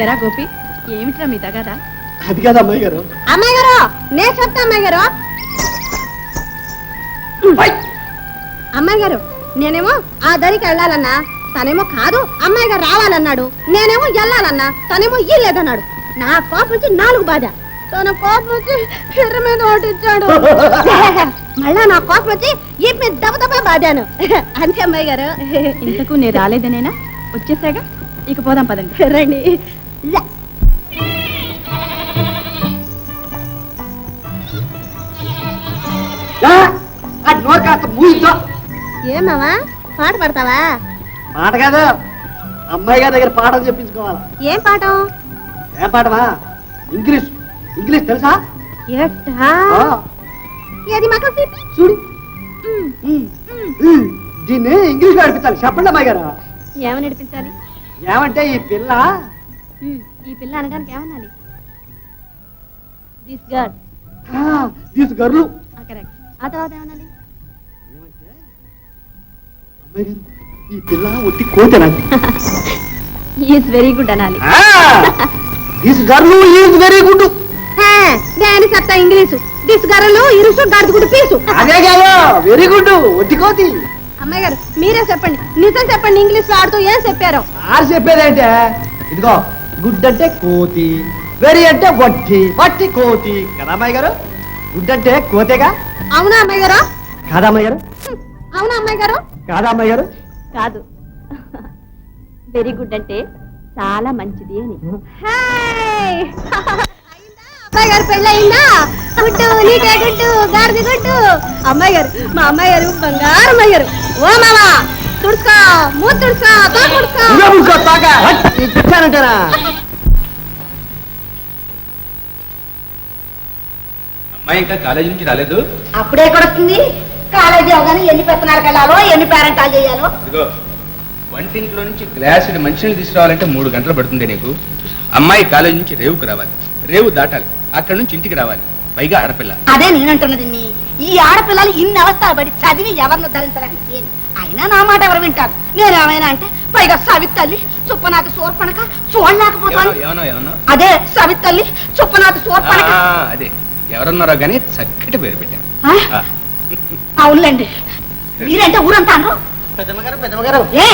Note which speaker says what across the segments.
Speaker 1: ఎరా గోపి ఏమిట్రా మీ తగాదా?
Speaker 2: అది కాదు అమ్మాయి గారు.
Speaker 3: అమ్మాయి గారు నేను చెప్తా అమ్మాయి గారు. అమ్మాయి గారు నేనేమో ఆ దరికి వెళ్ళాలన్నా తనేమో కాదు అమ్మాయి గారు రావాలన్నాడు. నేనేమో వెళ్ళాలన్నా తనేమో ఇల్లేదన్నాడు నా కోపం వచ్చి నాలుగు బాధ. తన కోపం వచ్చి ఎర్ర మీద ఓటిచ్చాడు మళ్ళా నా కోపం వచ్చి ఈ మీద దెబ్బ దెబ్బ బాధాను అంతే అమ్మాయి గారు.
Speaker 1: ఇంతకు నేను రాలేదనేనా? వచ్చేసాగా? ఇక పోదాం పదండి.
Speaker 3: రండి.
Speaker 2: నోరు కాస్త మూయించో.
Speaker 3: ఏమావా పాట పడతావా?
Speaker 2: మాట కాదు. అమ్మాయి గారి దగ్గర పాఠం చెప్పించుకోవాలి.
Speaker 3: ఏం పాఠం?
Speaker 2: ఏం పాఠమా? ఇంగ్లీష్. ఇంగ్లీష్ తెలుసా?
Speaker 3: ఎట్టా ఏది మాకు
Speaker 2: చూడు. దీన్ని ఇంగ్లీష్ నడిపించాలి. చెప్పండి అమ్మాయి గారు.
Speaker 1: ఏమని నడిపించాలి?
Speaker 2: ఏమంటే ఈ పిల్ల?
Speaker 1: ఈ పిల్ల అనడానికి ఏమనాలి? దిస్ గర్ల్ కరెక్ట్ ఆ తర్వాత ఏమనాలి?
Speaker 2: ఈ పిల్ల ఒట్టి
Speaker 1: ఈజ్ వెరీ గుడ్ అనాలి.
Speaker 2: This girl is very good
Speaker 3: దాని సత్తా ఇంగ్లీషు. దిస్ గరలు ఇరుసు గడుగుడు పీసు.
Speaker 2: అదే కాదు వెరీ గుడ్ ఒట్టి కోతి.
Speaker 3: అమ్మాయి గారు మీరే చెప్పండి. నిజం చెప్పండి ఇంగ్లీష్ ఆడుతూ ఏం చెప్పారు?
Speaker 2: ఆరు చెప్పేదేంటే ఇదిగో గుడ్ అంటే కోతి వెరీ అంటే వట్టి వట్టి కోతి. కదా అమ్మాయి గారు? గుడ్ అంటే కోతేగా?
Speaker 3: అవునా అమ్మాయి గారు?
Speaker 2: కాదా అమ్మాయి గారు.
Speaker 3: అవునా అమ్మాయి గారు?
Speaker 2: కాదా అమ్మాయి గారు?
Speaker 1: కాదు. వెరీ గుడ్ అంటే చాలా మంచిది అని.
Speaker 3: గారు పెళ్ళి అయిందా గుడ్డు నీకే గుడ్డు గాడిది గుడ్డు అమ్మాయి గారు మా అమ్మాయి గారు బంగారు అమ్మాయి గారు. ఓ మామా తుడుచుకో మూత తుడుచుకో
Speaker 2: తోక. తెచ్చానంటారా
Speaker 4: అమ్మాయి ఇంకా కాలేజీ నుంచి రాలేదు?
Speaker 3: అప్పుడే కొడుతుంది కాలేజీ అవగానే ఎన్ని పెత్తనాలకు వెళ్ళాలో ఎన్ని పేరెంటాలు చేయాలో.
Speaker 4: ఇదిగో వంటింట్లో నుంచి గ్లాసుడు మంచినీళ్ళు తీసుకురావాలంటే మూడు గంటలు పడుతుంది నీకు. అమ్మాయి కాలేజీ నుంచి రేవుకు రావాలి. రేవు దాటాలి. అక్కడ నుంచి ఇంటికి రావాలి. పైగా ఆడపిల్ల.
Speaker 3: అదే నేనంటున్నది నీ. ఈ ఆడపిల్లలు ఇన్ని అవస్థలు పడి చదివి ఎవరిని ధరించడానికి? అయినా నా మాట ఎవరు వింటారు? నేనేమైనా అంటే పైగా సవితల్లి చుప్పనాథి సోర్పణక చూడలేకపోతాను.
Speaker 4: ఏమనో ఏమనో ఏమనో
Speaker 3: అదే సవితల్లి చుప్పనాథి సోర్పణక.
Speaker 4: అదే. ఎవరన్నారో కానీ చక్కటి పేరు పెట్టాను
Speaker 3: అవునులేండి. మీరంటే ఊరంతాను
Speaker 2: పెద్దమ్మగారు పెద్దమ్మగారు
Speaker 3: ఏ?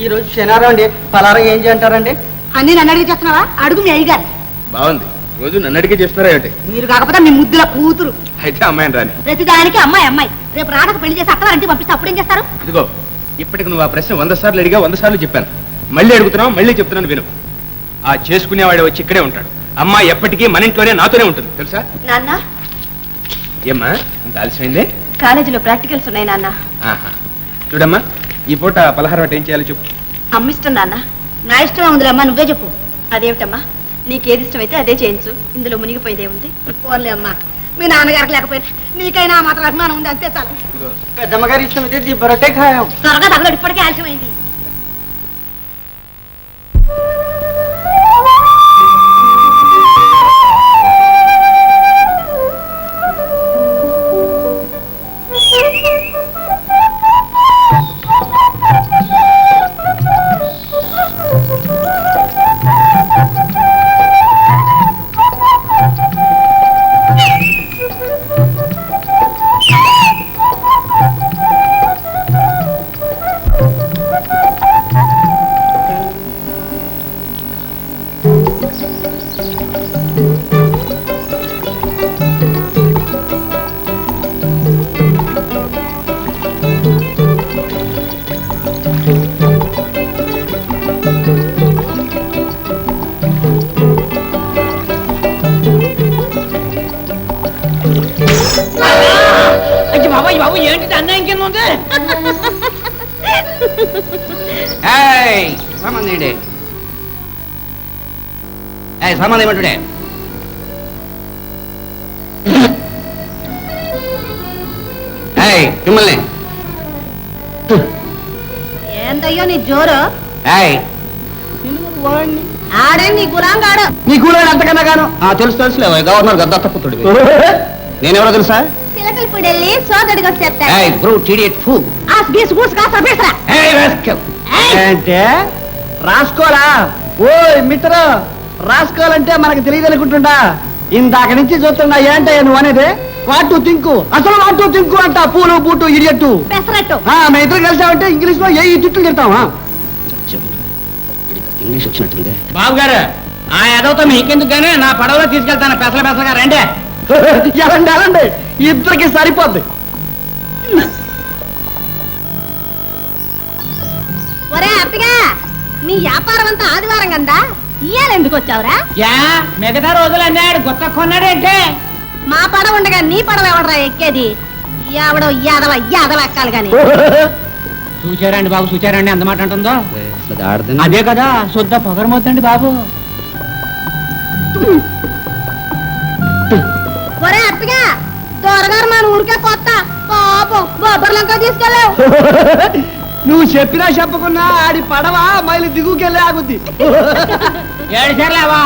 Speaker 2: ఈ రోజు శనివారం అండి. పలారం ఏం చేయంటారండి?
Speaker 3: అన్ని నన్ను అడిగి చేస్తున్నావా? అడుగు మీ అయ్యగారు.
Speaker 4: బాగుంది. రోజు నన్ను అడిగే చేస్తున్నారా ఏమిటి
Speaker 3: మీరు కాకపోతే మీ ముద్దుల కూతురు.
Speaker 4: అయితే అమ్మాయిని రాని.
Speaker 3: ప్రతిదానికి అమ్మాయి అమ్మాయి. రేపు రాడకు పెళ్ళి చేసి అక్కడ ఇంటికి పంపిస్తే అప్పుడు ఏం చేస్తారు?
Speaker 4: ఇదిగో ఇప్పటికి నువ్వు ఆ ప్రశ్న వంద సార్లు అడిగా వంద సార్లు చెప్పాను. మళ్ళీ అడుగుతున్నావు మళ్ళీ చెప్తున్నాను విను. ఆ చేసుకునేవాడు వచ్చి ఇక్కడే ఉంటాడు. అమ్మాయి ఎప్పటికీ మన ఇంట్లోనే నాతోనే ఉంటుంది. తెలుసా?
Speaker 3: నాన్న.
Speaker 4: ఏమ్మా ఇంత ఆలస్యమైందే?
Speaker 1: కాలేజీలో ప్రాక్టికల్స్ ఉన్నాయి నాన్న.
Speaker 4: చూడమ్మా ఈ పూట పలహారం అంటే ఏం చేయాలో చెప్పు.
Speaker 1: అమ్మిష్టం నాన్న.
Speaker 3: నా ఇష్టమే ఉందిలే అమ్మా నువ్వే చెప్పు.
Speaker 1: అదేమిటమ్మా? నీకేది ఇష్టమైతే అదే చేయించు. ఇందులో మునిగిపోయేదే ఉంది
Speaker 3: పోన్లే అమ్మా. మీ నాన్నగారికి లేకపోయినా నీకైనా మాత్రం అభిమానం ఉంది అంతే చాలు.
Speaker 2: పెద్దమ్మగారు ఇష్టం అయితే దీ బరొట్టే ఖాయం.
Speaker 3: త్వరగా తగలడు ఇప్పటికే ఆలస్యమైంది.
Speaker 5: ఉంది
Speaker 6: సామాన్ ఏయ్ సామాన్ ఏమంటుడే? మిమ్మల్ని.
Speaker 3: ఏందయ్యో నీ జోరు? ఆడే నీ గులాంగాడు.
Speaker 6: నీ కూడా అంతకన్నా గాను. ఆ తెలుసు తెలుసులే గవర్నర్ గద్దత్త పుత్రుడివి నేనెవరో తెలుసా?
Speaker 3: పిలకల పొడెళ్ళి సోదడికి వచ్చేస్తా
Speaker 6: ఏయ్ brute idiot fool
Speaker 3: ass geese goose కాస్త బేసరా.
Speaker 6: ఏయ్ రాస్కల్
Speaker 2: అంటే రాసుకోరా? ఓయ్ మిత్ర రాసుకోవాలంటే మనకు తెలియదు అనుకుంటుండా ఇందాక నుంచి చూస్తున్నా ఏంటయ్యా నువ్వు అనేది? వాటు తింకు అసలు వాటు తింకు అంట పూలు బూటు ఇడియట్టు.
Speaker 3: పెసరట్టు.
Speaker 2: ఆ, మేము ఇద్దరు కలిసామంటే ఇంగ్లీష్లో ఏ తిట్లు తిడతావా
Speaker 6: ఇంగ్లీష్ వచ్చినట్టుంది.
Speaker 5: బాబు గారు ఆ ఎదవతో మీకెందుకు గానీ నా పడవలో తీసుకెళ్తాను. పెసల పెసలుగా రండి.
Speaker 2: ఎలాండి ఎలాండి ఇద్దరికి సరిపోద్ది.
Speaker 3: ఒరే అప్పగా నీ వ్యాపారం అంతా ఆదివారం కందా? ఇయ్యాలి ఎందుకు వచ్చావురా?
Speaker 5: యా మిగతా రోజులు అన్నాడు గుత్త కొన్నాడేంటే?
Speaker 3: మా పడవ ఉండగా నీ పడవ ఎవడరా ఎక్కేది? ఎవడో యాదవ యాదవ ఎక్కాలి గాని.
Speaker 5: చూచారండి బాబు చూచారండి ఎంత మాట అంటుందో
Speaker 6: అది
Speaker 5: కదా శుద్ధ పొగరమొద్దండి బాబు.
Speaker 3: దొరగారు మన ఊరికే కొత్త. పాపం బొబ్బర్లంకా తీసుకెళ్ళావు.
Speaker 2: నువ్వు చెప్పినా చెప్పకున్నా ఆడి పడవ మైలు దిగుకెళ్ళి ఆగుద్ది.
Speaker 5: ఏడు సర్లేవా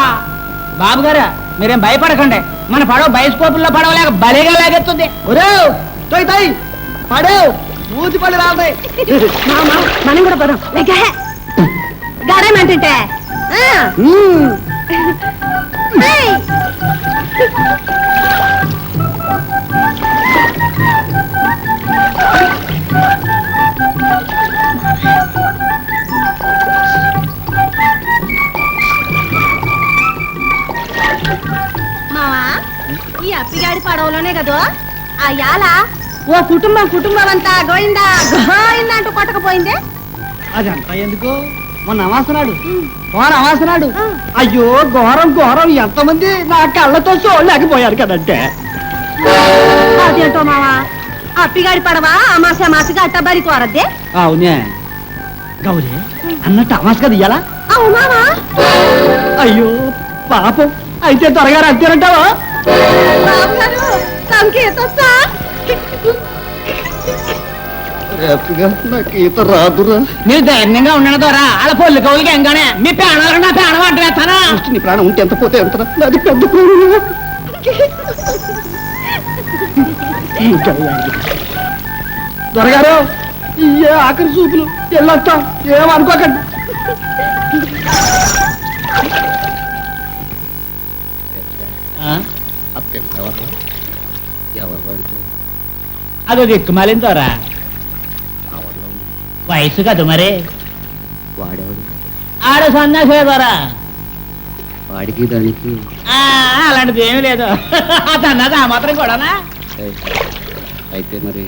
Speaker 5: బాబు గారు మీరేం భయపడకండి. మన పడవ బయస్కోపుల్లో పడవలేక బలిగా లాగెత్తుంది
Speaker 2: ఒరే తోయ్ తోయ్ పడేవ్ రాలతాయి.
Speaker 3: మనం కూడా పదం. గడేమంటుంటే కదో? ఆ యాల? ఓ కుటుంబం కుటుంబం అంతా గోయిందా? గోయిందా అంటూ కొట్టకపోయిందే?
Speaker 2: అదంతా ఎందుకు? మొన్న అమాసనాడు. పోన అమాసనాడు. అయ్యో ఘోరం ఘోరం. ఎంతమంది నా కళ్ళతో చూడలేకపోయారు కదంటే.
Speaker 3: అదేంటో మావా? అప్పిగాడి పడవ? అమాస మాసగా అట్టబడి కోరద్దే?
Speaker 2: అవునే. గౌరీ అన్నట్టు అమాస కదా ఇయ్యాలా?
Speaker 3: అవునావా
Speaker 2: అయ్యో పాపం. అయితే త్వరగా నాకు ఈత రాదురా
Speaker 5: మీరు ధైర్యంగా ఉండడం ద్వారా అలా పొల్లు కవులకి ఎంగానే. మీ ప్రాణాలకు నా ప్రాణం అంటున్నాను
Speaker 2: నీ ప్రాణం ఉంటే ఎంత పోతే ఎంత నాది పెద్ద కోడు దొరగారు ఇయ్యే ఆఖరి చూపులు వెళ్ళొస్తాం ఏమనుకోకండి
Speaker 6: ఎవరు అంటే
Speaker 5: అదో వయసు కదా మరి.
Speaker 6: వాడేవాడు?
Speaker 5: ఆడ సన్నాసే ద్వారా
Speaker 6: వాడికి దానికి
Speaker 5: ఆ, అలాంటిది ఏమీ లేదు. అతన్నది ఆ మాత్రం కూడానా?
Speaker 6: ఏయ్, అయితే మరి